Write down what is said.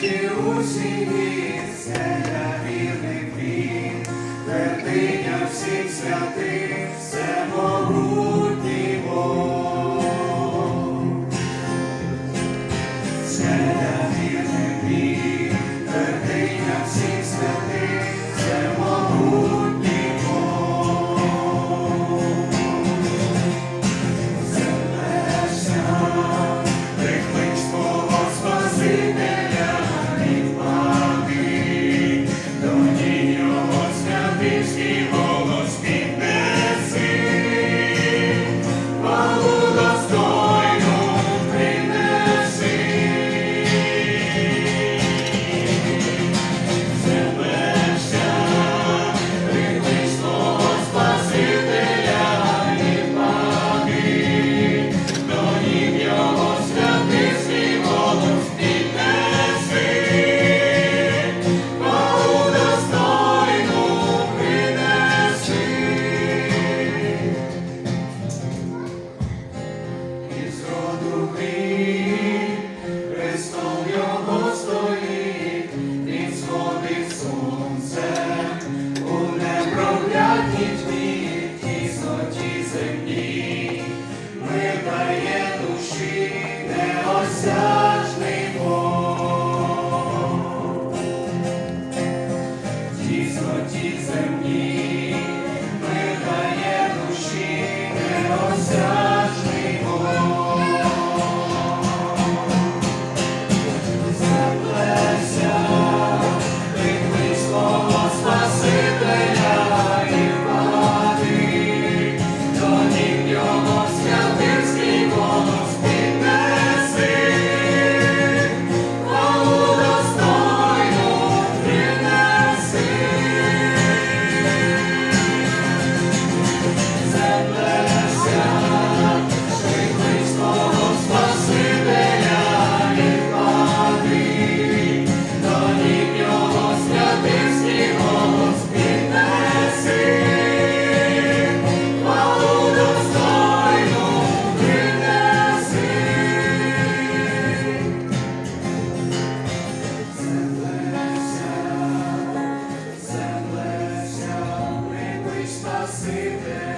світі усі місця вірних він, твердиня всіх святих, все могутній Бог. Святя вірних він, твердиня всіх You. Спаситель.